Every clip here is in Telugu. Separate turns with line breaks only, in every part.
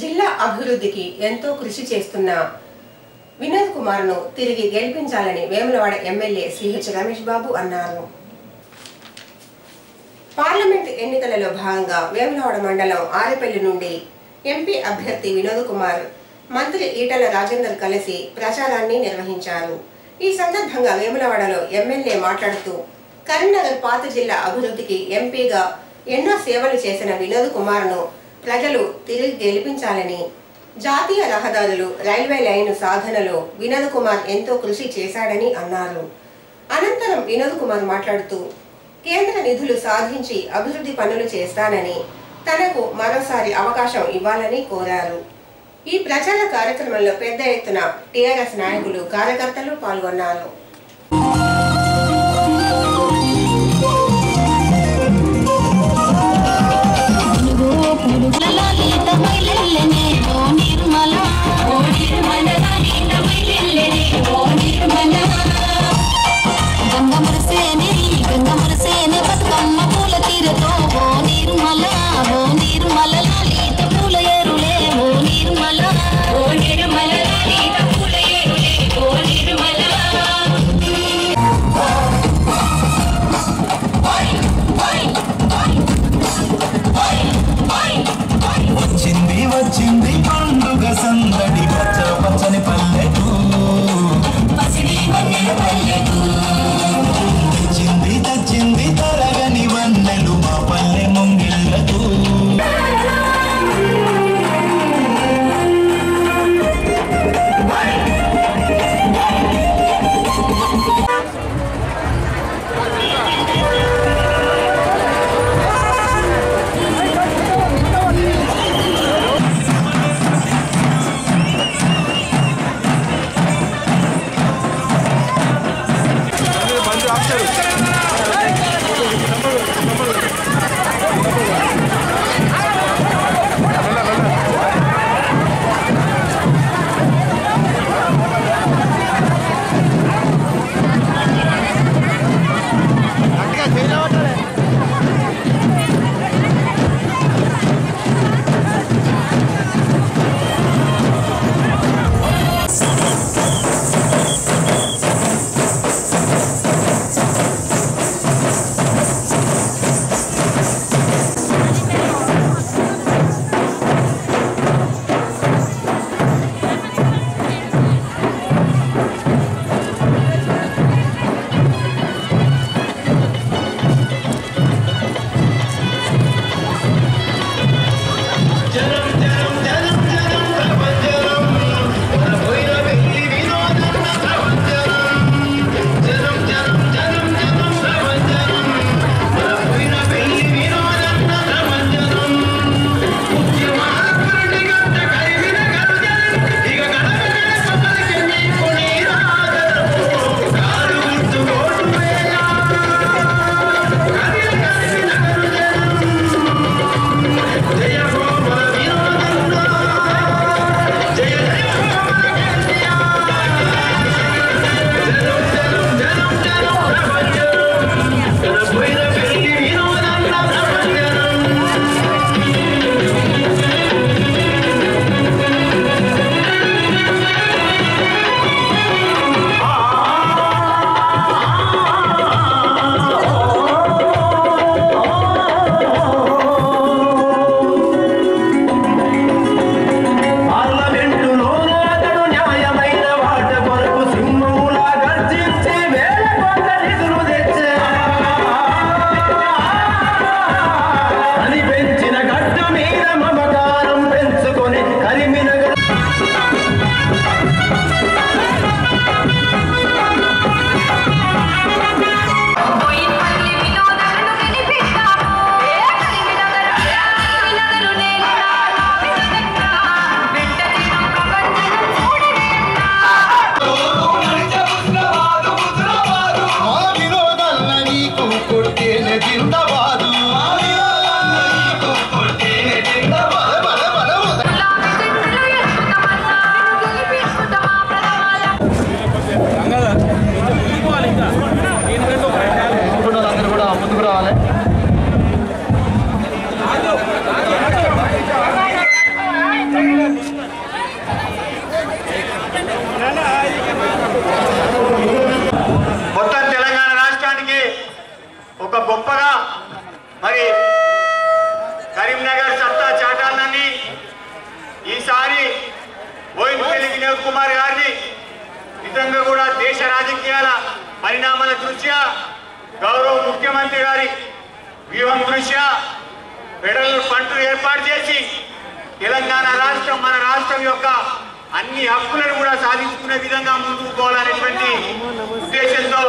జిల్లా అభివృద్ధికి ఎంతో కృషి చేస్తున్న వినోద్ కుమార్ను తిరిగి గెలిపించాలని వేములవాడ ఎమ్మెల్యే సిహెచ్ రమేష్ బాబు అన్నారు. పార్లమెంట్ ఎన్నికలలో భాగంగా వేములవాడ మండలం ఆరేపల్లి నుండి ఎంపీ అభ్యర్థి వినోద్ కుమార్ మంత్రి ఈటల రాజేందర్ కలిసి ప్రచారాన్ని నిర్వహించారు. ఈ సందర్భంగా వేములవాడలో ఎమ్మెల్యే మాట్లాడుతూ కరీంనగర్ పాత జిల్లా అభివృద్ధికి ఎంపీగా ఎన్నో సేవలు చేసిన వినోద్ కుమార్ను ప్రజలు తిరిగి గెలిపించాలని జాతీయ రహదారులు రైల్వే లైన్ సాధనలో వినోద్ కుమార్ ఎంతో కృషి చేశాడని అన్నారు. అనంతరం వినోద్ కుమార్ మాట్లాడుతూ కేంద్ర నిధులు సాధించి అభివృద్ధి పనులు చేస్తానని తనకు మరోసారి అవకాశం ఇవ్వాలని కోరారు. ఈ ప్రచార కార్యక్రమంలో పెద్ద ఎత్తున టీఆర్ఎస్ నాయకులు కార్యకర్తలు పాల్గొన్నారు.
la
you. గొప్పగా. మరి కరీంనగర్ సత్తా చాటాలని ఈసారి బోయినపల్లి వినోద్ కుమార్ గారిని నిజంగా కూడా దేశ రాజకీయాల పరిణామాల దృష్ట్యా గౌరవ ముఖ్యమంత్రి గారి వ్యూహం దృష్ట్యా ఫెడరల్ ఫండ్ ఏర్పాటు చేసి తెలంగాణ రాష్ట్రం మన రాష్ట్రం యొక్క అన్ని హక్కులను కూడా సాధించుకునే విధంగా ముందుకు పోవాలనేటువంటి ఉద్దేశంతో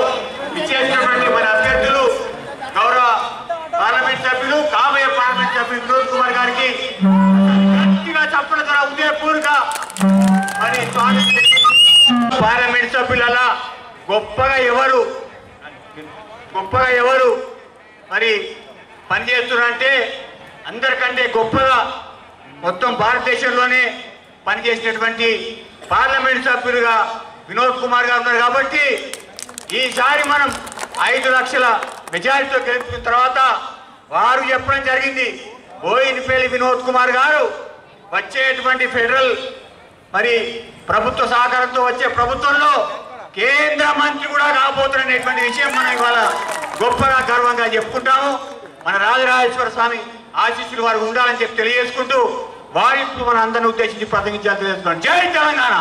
ఇచ్చేసినటువంటి మన అభ్యర్థులు గౌరవ పార్లమెంట్ సభ్యులు కాబోయే పార్లమెంట్ సభ్యులు వినోద్ కుమార్ గారికి గట్టిగా చప్పల ద్వారా ఉదయపూర్వక మరి స్వామి పార్లమెంట్ సభ్యుల గొప్పగా ఎవరు గొప్పగా ఎవరు మరి పనిచేస్తున్నారంటే అందరికంటే గొప్పగా మొత్తం భారతదేశంలోనే పనిచేసినటువంటి పార్లమెంట్ సభ్యులుగా వినోద్ కుమార్ గారు ఉన్నారు కాబట్టి ఈసారి మనం ఐదు లక్షల మెజారిటీతో గెలుపుకున్న తర్వాత వారు చెప్పడం జరిగింది. బోయినపల్లి వినోద్ కుమార్ గారు వచ్చేటువంటి ఫెడరల్ మరి ప్రభుత్వ సహకారంతో వచ్చే ప్రభుత్వంలో కేంద్ర మంత్రి కూడా కాబోతున్నటువంటి విషయం మనం ఇవాళ గొప్పగా గర్వంగా చెప్పుకుంటాము. మన రాజరాజేశ్వర స్వామి ఆశీస్సులు వారు ఉండాలని చెప్పి తెలియజేసుకుంటూ వారి ఇప్పుడు మన అందరిని ఉద్దేశించి ప్రసంగించాలని తెలియజేసుకున్నాం జై తెలంగాణ!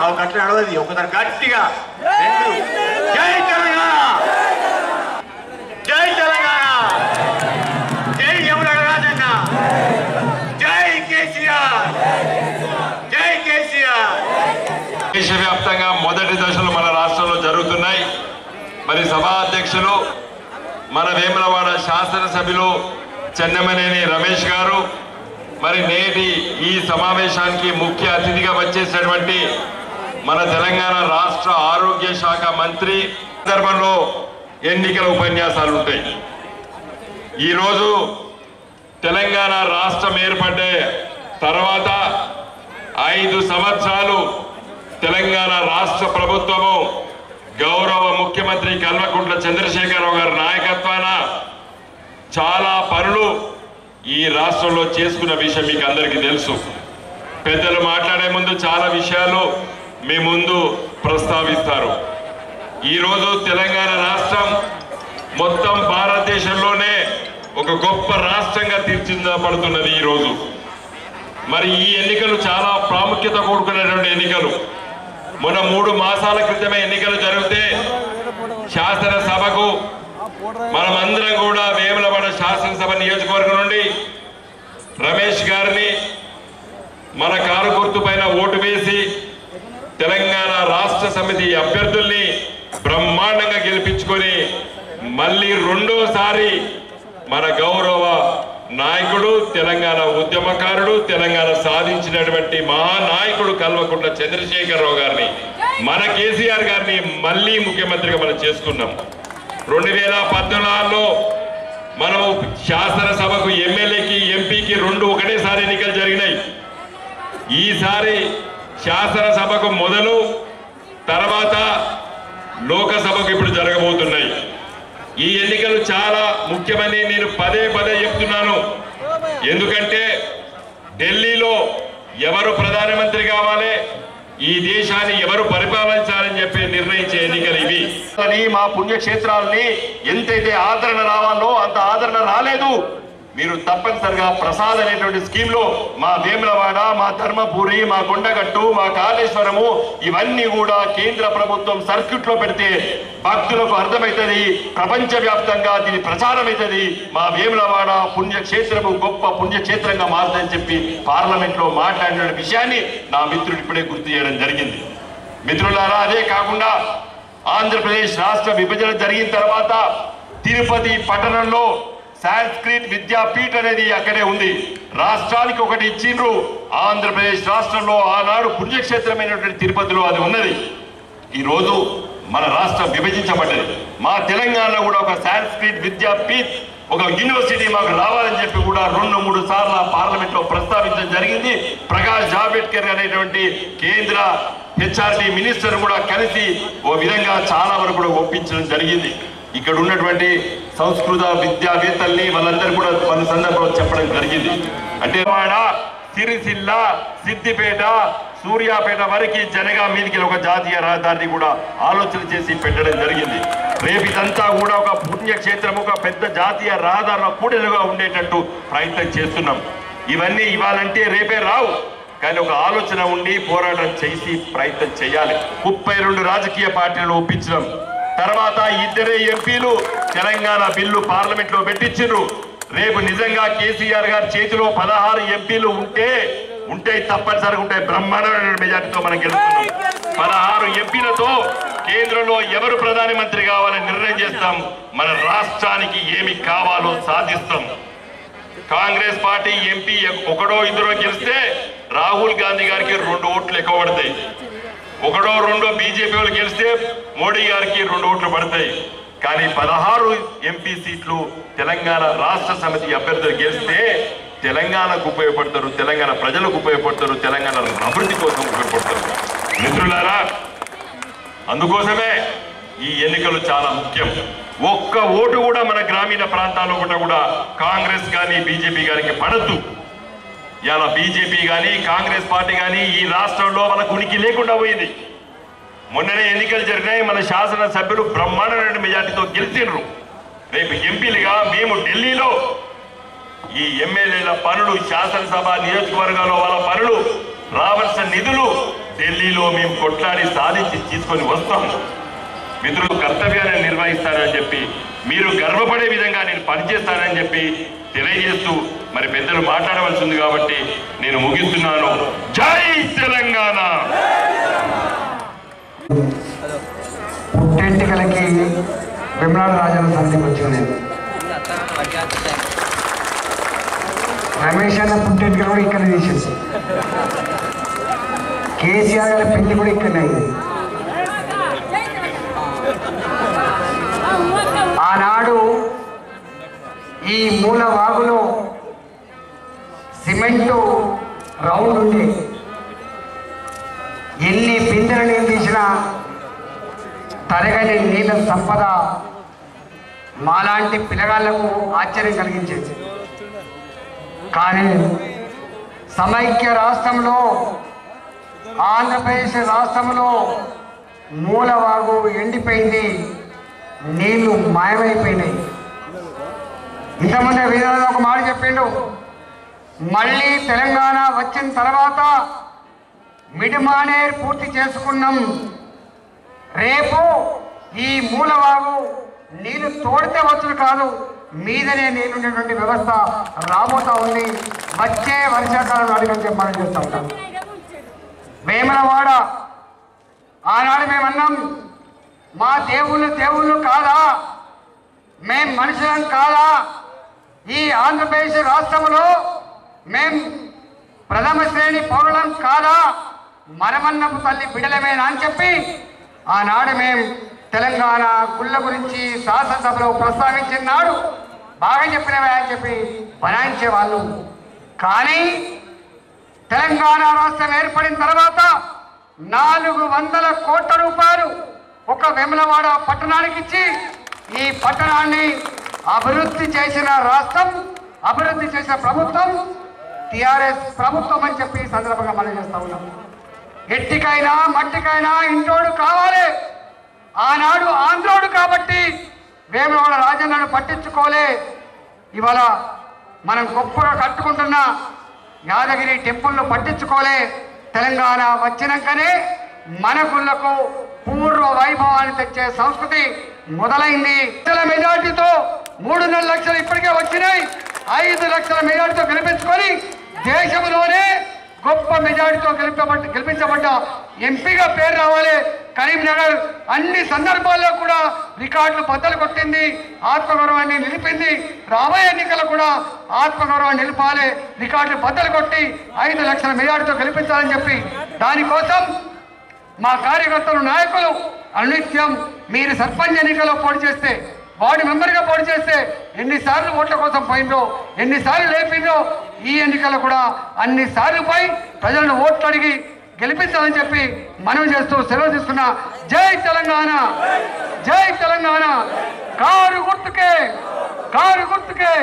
అవి గట్ల నడవది ఒకసారి గట్టిగా. జై తెలంగాణ!
దేశవ్యాప్తంగా మొదటి దశలు మన రాష్ట్రంలో జరుగుతున్నాయి. మరి సభా అధ్యక్షులు మన వేములవాడ శాసనసభ్యులు చెన్నమనేని రమేష్ గారు మరి నేటి ఈ సమావేశానికి ముఖ్య అతిథిగా వచ్చేసినటువంటి మన తెలంగాణ రాష్ట్ర ఆరోగ్య శాఖ మంత్రి సందర్భంలో ఎన్నికల ఉపన్యాసాలు ఉంటాయి. ఈరోజు తెలంగాణ రాష్ట్రం ఏర్పడ్డ తర్వాత ఐదు సంవత్సరాలు తెలంగాణ రాష్ట్ర ప్రభుత్వము గౌరవ ముఖ్యమంత్రి కల్వకుంట్ల చంద్రశేఖరరావు గారి నాయకత్వాన చాలా పనులు ఈ రాష్ట్రంలో చేసుకున్న విషయం మీకు అందరికీ తెలుసు. పెద్దలు మాట్లాడే ముందు చాలా విషయాలు మీ ముందు ప్రస్తావిస్తారు. ఈరోజు తెలంగాణ రాష్ట్రం మొత్తం భారతదేశంలోనే ఒక గొప్ప రాష్ట్రంగా తీర్చిదిద్దబడుతున్నది ఈరోజు. మరి ఈ ఎన్నికలు చాలా ప్రాముఖ్యత కూడుకున్నటువంటి ఎన్నికలు. మొన్న మూడు మాసాల క్రితమే ఎన్నికలు జరిగితే శాసనసభకు మనమందరం కూడా వేములవాడ శాసనసభ నియోజకవర్గం నుండి రమేష్ గారిని మన కారు గుర్తు పైన ఓటు వేసి తెలంగాణ రాష్ట్ర సమితి అభ్యర్థుల్ని బ్రహ్మాండంగా గెలిపించుకొని మళ్ళీ రెండోసారి మన గౌరవ నాయకుడు తెలంగాణ ఉద్యమకారుడు తెలంగాణ సాధించినటువంటి మహానాయకుడు కల్వకుంట్ల చంద్రశేఖరరావు గారిని మన కేసీఆర్ గారిని మళ్ళీ ముఖ్యమంత్రిగా మనం చేసుకున్నాం. రెండు వేల పద్నాలుగులో మనము శాసనసభకు ఎమ్మెల్యేకి ఎంపీకి రెండు ఒకటేసారి ఎన్నికలు జరిగినాయి. ఈసారి శాసనసభకు మొదలు తర్వాత లోకసభకు ఇప్పుడు జరగబోతున్నాయి. ఈ ఎన్నికలు చాలా ముఖ్యమని నేను పదే పదే చెప్తున్నాను. ఎందుకంటే ఢిల్లీలో ఎవరు ప్రధానమంత్రి కావాలి ఈ దేశాన్ని ఎవరు పరిపాలించాలని చెప్పి నిర్ణయించే ఎన్నికలు ఇవి.
మా పుణ్యక్షేత్రాలని ఎంతైతే ఆదరణ రావాలో అంత ఆదరణ రాలేదు. మీరు తప్పనిసరిగా ప్రసాద్ అనేటువంటి స్కీమ్లో మా వేములవాడ మా ధర్మపురి మా కొండగట్టు మా కాళేశ్వరము ఇవన్నీ కూడా కేంద్ర ప్రభుత్వం సర్క్యూట్లో పెడితే భక్తులకు అర్థమవుతుంది. ప్రపంచ వ్యాప్తంగా దీని ప్రచారం అవుతుంది మా వేములవాడ పుణ్యక్షేత్రము గొప్ప పుణ్యక్షేత్రంగా మారుతుందని చెప్పి పార్లమెంట్లో మాట్లాడిన విషయాన్ని నా మిత్రుడు ఇప్పుడే గుర్తు చేయడం జరిగింది. మిత్రులారా అదే కాకుండా ఆంధ్రప్రదేశ్ రాష్ట్ర విభజన జరిగిన తర్వాత తిరుపతి పట్టణంలో సాంస్క్రిట్ విద్యాపీఠ్ అనేది అక్కడే ఉంది. రాష్ట్రానికి ఒకటి ఇచ్చిండ్రు. ఆంధ్రప్రదేశ్ రాష్ట్రంలో ఆనాడు పుణ్యక్షేత్రమైనటువంటి తిరుపతిలో అది ఉన్నది. ఈరోజు మన రాష్ట్రం విభజించబడ్డది. మా తెలంగాణలో కూడా ఒక సాంస్క్రిట్ విద్యాపీఠ్ ఒక యూనివర్సిటీ మాకు రావాలని చెప్పి కూడా రెండు మూడు సార్లు పార్లమెంట్లో ప్రస్తావించడం జరిగింది. ప్రకాష్ జావడేకర్ అనేటువంటి కేంద్ర హెచ్ఆర్డి మినిస్టర్ కూడా కలిసి ఓ విధంగా చాలా వరకు కూడా ఒప్పించడం జరిగింది. ఇక్కడ ఉన్నటువంటి సంస్కృత విద్యావేత్తల్ని వాళ్ళందరూ కూడా మన సందర్భంలో చెప్పడం జరిగింది. అంటే సిరిసిల్ల సిద్దిపేట సూర్యాపేట వరకు జనగా మీదికి ఒక జాతీయ రహదారిని కూడా ఆలోచన చేసి పెట్టడం జరిగింది. రేపు ఇదంతా కూడా ఒక పుణ్యక్షేత్రం ఒక పెద్ద జాతీయ రహదారుల కూడలుగా ఉండేటట్టు ప్రయత్నం చేస్తున్నాం. ఇవన్నీ ఇవ్వాలంటే రేపే రావు. కానీ ఒక ఆలోచన ఉండి పోరాటం చేసి ప్రయత్నం చేయాలి. ముప్పై రెండు రాజకీయ పార్టీలను ఒప్పించడం తర్వాత ఇద్దరే ఎంపీలు తెలంగాణ బిల్లు పార్లమెంట్లో పెట్టించారు రేపు నిజంగా కేసీఆర్ గారి చేతిలో పదహారు ఎంపీలు ఉంటే ఉంటే తప్పనిసరిగా ఉంటే బ్రహ్మాండమైన మెజార్టీతో మనం గెలుస్తున్నాం. పదహారు ఎంపీలతో కేంద్రంలో ఎవరు ప్రధానమంత్రి కావాలని నిర్ణయం చేస్తాం. మన రాష్ట్రానికి ఏమి కావాలో సాధిస్తాం. కాంగ్రెస్ పార్టీ ఎంపీ ఒకడో ఇద్దరో గెలిస్తే రాహుల్ గాంధీ గారికి రెండు ఓట్లు ఎక్కువ పడతాయి. ఒకడో రెండో బీజేపీ వాళ్ళు గెలిస్తే మోడీ గారికి రెండు ఓట్లు పడతాయి. కానీ పదహారు ఎంపీ సీట్లు తెలంగాణ రాష్ట్ర సమితి అభ్యర్థులు గెలిస్తే తెలంగాణకు ఉపయోగపడతారు తెలంగాణ ప్రజలకు ఉపయోగపడతారు తెలంగాణ అభివృద్ధి కోసం ఉపయోగపడతారు. మిత్రులారా అందుకోసమే ఈ ఎన్నికలు చాలా ముఖ్యం. ఒక్క ఓటు కూడా మన గ్రామీణ ప్రాంతాల్లో కూడా కూడా కాంగ్రెస్ కానీ బీజేపీ గారికి పడద్దు. ఇలా బీజేపీ కానీ కాంగ్రెస్ పార్టీ కానీ ఈ రాష్ట్రంలో మనకు ఉనికి లేకుండా పోయింది. మొన్ననే ఎన్నికలు జరిగినాయి. మన శాసనసభ్యులు బ్రహ్మాండమైన మెజార్టీతో గెలిచినరు రేపు ఎంపీలుగా మేము ఢిల్లీలో ఈ ఎమ్మెల్యేల పనులు శాసనసభ నియోజకవర్గాల్లో వాళ్ళ పనులు రావాల్సిన నిధులు ఢిల్లీలో మేము కొట్లాడి సాధించి తీసుకొని వస్తాం. మిత్రులు కర్తవ్యాన్ని నిర్వహిస్తానని చెప్పి మీరు గర్వపడే విధంగా నేను పనిచేస్తానని చెప్పి తెలియజేస్తూ మరి పెద్దలు మాట్లాడవలసింది కాబట్టి నేను ముగిస్తున్నాను. జై తెలంగాణ!
పుట్టెంటికలకి వెమ్లాడ రాజాల సమితికి వచ్చింది. రమేష్ అన్న పుట్టెంటికలు కూడా ఇక్కడ తీసేసి కేసీఆర్ గారి పెళ్ళి కూడా ఇక్కడనే అయింది. ఆనాడు ఈ మూల వాగులో సిమెంటు రౌండ్ ఉండే ఎన్ని పిందెలు నీళ్ళు తీసినా తరగని నీళ్ళ సంపద మాలాంటి పిల్లగాళ్ళకు ఆశ్చర్యం కలిగించేది. కానీ సమైక్య రాష్ట్రంలో ఆంధ్రప్రదేశ్ రాష్ట్రంలో మూలవాగు ఎండిపోయింది నీళ్ళు మాయమైపోయినాయి. ఇంతమంది వీరాలు ఒక మాట చెప్పిండు మళ్ళీ తెలంగాణ వచ్చిన తర్వాత మిడిమానేర్ పూర్తి చేసుకున్నాం. రేపు ఈ మూలవాగు నీళ్ళు తోడితే వచ్చుడు కాదు మీదనే నీళ్ళుండేటువంటి వ్యవస్థ రాబోతా ఉంది. వచ్చే వర్షాకాలం అడిగని చెప్పాలని చేస్తూ ఉంటాం. వేమలవాడ ఆనాడు మేమన్నాం మా దేవుళ్ళు దేవుళ్ళు కాదా? మేం మనుషులం కాదా? ఈ ఆంధ్రప్రదేశ్ రాష్ట్రంలో మేం ప్రథమ శ్రేణి పౌరులం కాదా? మరమన్నపు తల్లి బిడలమేనా అని చెప్పి ఆనాడు మేం తెలంగాణ గుళ్ళ గురించి శాసనసభలో ప్రస్తావించిన నాడు బాగా చెప్పినవే అని చెప్పి బనాయించే వాళ్ళు కానీ తెలంగాణ రాష్ట్రం ఏర్పడిన తర్వాత నాలుగు వందల కోట్ల రూపాయలు ఒక వెమలవాడ పట్టణానికి ఇచ్చి ఈ పట్టణాన్ని అభివృద్ధి చేసిన రాష్ట్రం అభివృద్ధి చేసిన ప్రభుత్వం టిఆర్ఎస్ ప్రభుత్వం అని చెప్పి సందర్భంగా మనం చేస్తా ఉన్నాం. ఎట్టికైనా మట్టికైనా ఇంటోడు కావాలి. ఆనాడు ఆంధ్రోడు కాబట్టి వేమవాడ రాజన్నను పట్టించుకోలే. ఇవాళ మనం గొప్పగా కట్టుకుంటున్న యాదగిరి టెంపుల్ను పట్టించుకోలే. తెలంగాణ వచ్చినాకనే మన గుళ్ళకు పూర్వ వైభవాన్ని తెచ్చే సంస్కృతి మొదలైంది. లక్షల మెజార్టీతో మూడున్నర లక్షలు ఇప్పటికే వచ్చినాయి. ఐదు లక్షల మెజార్టీతో గెలిపించుకొని దేశంలోనే గొప్ప మెజారిటీతో గెలిపబడ్డ గెలిపించబడ్డ ఎంపీగా పేరు రావాలి. కరీంనగర్ అన్ని సందర్భాల్లో కూడా రికార్డులు బద్దలు కొట్టింది ఆత్మగౌరవాన్ని నిలిపింది. రాబోయే ఎన్నికలు కూడా ఆత్మగౌరవాన్ని నిలిపాలి. రికార్డులు బద్దలు కొట్టి ఐదు లక్షల మెజారిటీతో గెలిపించాలని చెప్పి దానికోసం మా కార్యకర్తలు నాయకులు అనునిత్యం మీరు సర్పంచ్ ఎన్నికల్లో పోటీ చేస్తే వార్డు మెంబర్గా పోటీ చేస్తే ఎన్నిసార్లు ఓట్ల కోసం పోయిందో ఎన్నిసార్లు లేపిందో ఈ ఎన్నికల్లో కూడా అన్ని సార్లు పోయి ప్రజలను ఓట్లు అడిగి గెలిపించాలని చెప్పి మనం చేస్తూ సెలవు తీసుకున్న జై తెలంగాణ జై తెలంగాణ. కారు గుర్తుకే కారు గుర్తుకే.